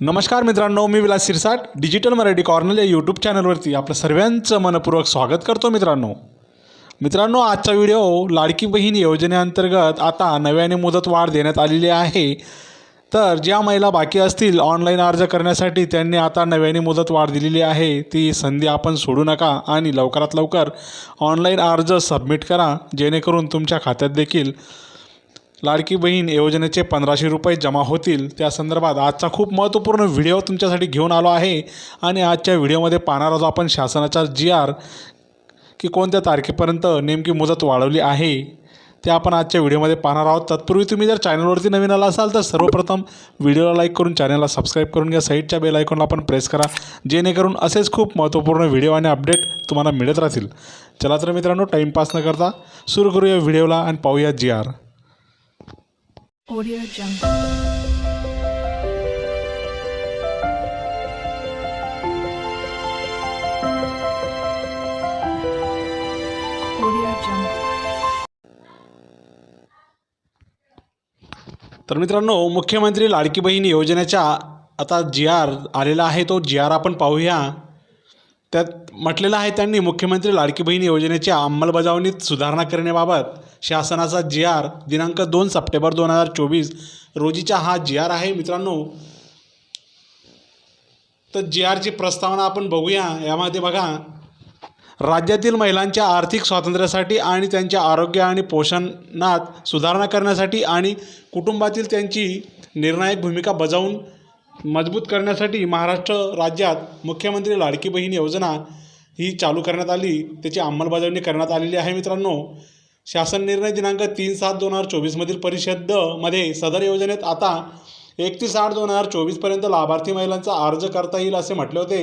नमस्कार मित्रांनो मी विलास सिरसाट डिजिटल मराठी कॉर्नर या यूट्यूब चॅनलवरती आपलं सर्वांचं मनपूर्वक स्वागत करतो मित्रांनो. मित्रांनो आजचा व्हिडिओ लाडकी बहीण योजनेअंतर्गत आता नव्याने मुदत वाढ देण्यात आलेली आहे. तर ज्या महिला बाकी असतील ऑनलाईन अर्ज करण्यासाठी त्यांनी आता नव्याने मुदत वाढ दिलेली आहे. ती संधी आपण सोडू नका आणि लवकरात लवकर ऑनलाईन अर्ज सबमिट करा जेणेकरून तुमच्या खात्यात देखील लाडकी बहीण योजनेचे पंधराशे रुपये जमा होतील. त्या संदर्भात आजचा खूप महत्त्वपूर्ण व्हिडिओ तुमच्यासाठी घेऊन आलो आहे. आणि आजच्या व्हिडिओमध्ये पाहणार आहोत आपण शासनाचा जी आर की कोणत्या तारखेपर्यंत नेमकी मुदत वाढवली आहे. ते आपण आजच्या व्हिडिओमध्ये पाहणार आहोत. तत्पूर्वी तुम्ही जर चॅनलवरती नवीन आला असाल तर सर्वप्रथम व्हिडिओला लाईक करून चॅनलला सबस्क्राईब करून घ्या. साईडच्या बेल आयकॉनला आपण प्रेस करा. जेणेकरून असेच खूप महत्त्वपूर्ण व्हिडिओ आणि अपडेट तुम्हाला मिळत राहतील. चला तर मित्रांनो टाईमपास न करता सुरू करूया व्हिडिओला आणि पाहूया जी आर. Audio Jungle. तर मित्रांनो मुख्यमंत्री लाडकी बहीण योजनेच्या आता जी आर आलेला आहे तो जी आर आपण पाहूया. त्यात म्हटलेलं आहे त्यांनी मुख्यमंत्री लाडकी बहीण योजनेच्या अंमलबजावणीत सुधारणा करण्याबाबत. शासनाचा जी आर दिनांक दोन सप्टेंबर दोन हजार चोवीस रोजीचा हा जी आर आहे. मित्रांनो तर जी आरची प्रस्तावना आपण बघूया. यामध्ये बघा राज्यातील महिलांच्या आर्थिक स्वातंत्र्यासाठी आणि त्यांच्या आरोग्य आणि पोषणात सुधारणा करण्यासाठी आणि कुटुंबातील त्यांची निर्णायक भूमिका बजावून मजबूत करण्यासाठी महाराष्ट्र राज्यात मुख्यमंत्री लाडकी बहीण योजना ही चालू करण्यात आली. त्याची अंमलबजावणी करण्यात आलेली आहे मित्रांनो. शासन निर्णय दिनांक तीन सात दोन हजार चोवीसमधील परिषदमध्ये सदर योजनेत आता एकतीस आठ दोन हजार चोवीसपर्यंत लाभार्थी महिलांचा अर्ज करता येईल असे म्हटले होते.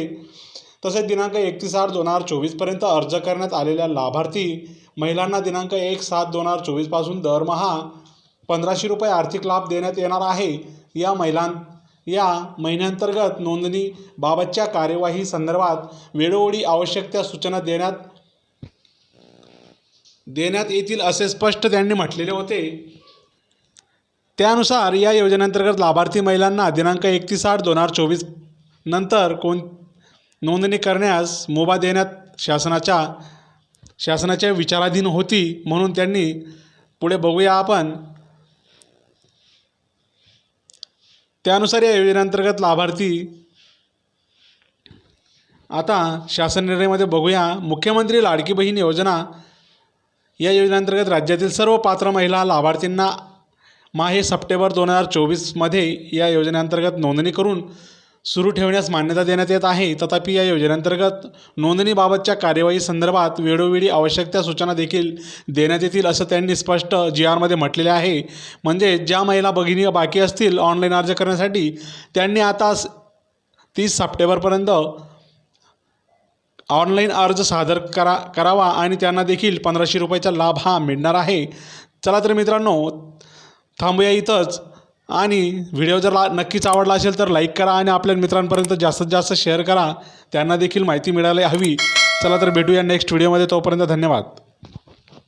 तसेच दिनांक एकतीस आठ दोन हजार चोवीसपर्यंत अर्ज करण्यात आलेल्या लाभार्थी महिलांना दिनांक एक सात दोन हजार चोवीसपासून दरमहा पंधराशे रुपये आर्थिक लाभ देण्यात येणार आहे. या महिलां या महिन्यांतर्गत नोंदणीबाबतच्या कार्यवाही संदर्भात वेळोवेळी आवश्यक त्या सूचना देण्यात देण्यात येतील असे स्पष्ट त्यांनी म्हटलेले होते. त्यानुसार या योजनेअंतर्गत लाभार्थी महिलांना दिनांक एकतीस आठ दोन हजार चोवीस नंतर कोण नोंदणी करण्यास मुभा देण्यात शासनाच्या शासनाच्या विचाराधीन होती म्हणून त्यांनी पुढे बघूया आपण. त्यानुसार या योजनेअंतर्गत लाभार्थी आता शासन निर्णयमध्ये बघूया. मुख्यमंत्री लाडकी बहीण योजना या योजनेअंतर्गत राज्यातील सर्व पात्र महिला लाभार्थींना माहे सप्टेंबर दोन हजार चोवीसमध्ये या योजनेअंतर्गत नोंदणी करून सुरू ठेवण्यास मान्यता देण्यात येत आहे. तथापि या योजनेअंतर्गत नोंदणीबाबतच्या कार्यवाही संदर्भात वेळोवेळी आवश्यक त्या सूचना देखील देण्यात येतील असं त्यांनी स्पष्ट जी आरमध्ये म्हटलेले आहे. म्हणजे ज्या महिला भगिनी बाकी असतील ऑनलाईन अर्ज करण्यासाठी त्यांनी आता तीस सप्टेंबरपर्यंत ऑनलाईन अर्ज सादर करा करावा आणि त्यांना देखील पंधराशे रुपयाचा लाभ हा मिळणार आहे. चला तर मित्रांनो थांबूया इथंच. आणि व्हिडिओ जर ला नक्कीच आवडला असेल तर लाईक करा आणि आपल्या मित्रांपर्यंत जास्तीत जास्त शेअर करा. त्यांना देखील माहिती मिळायला हवी. चला तर भेटूया नेक्स्ट व्हिडिओमध्ये. तोपर्यंत धन्यवाद.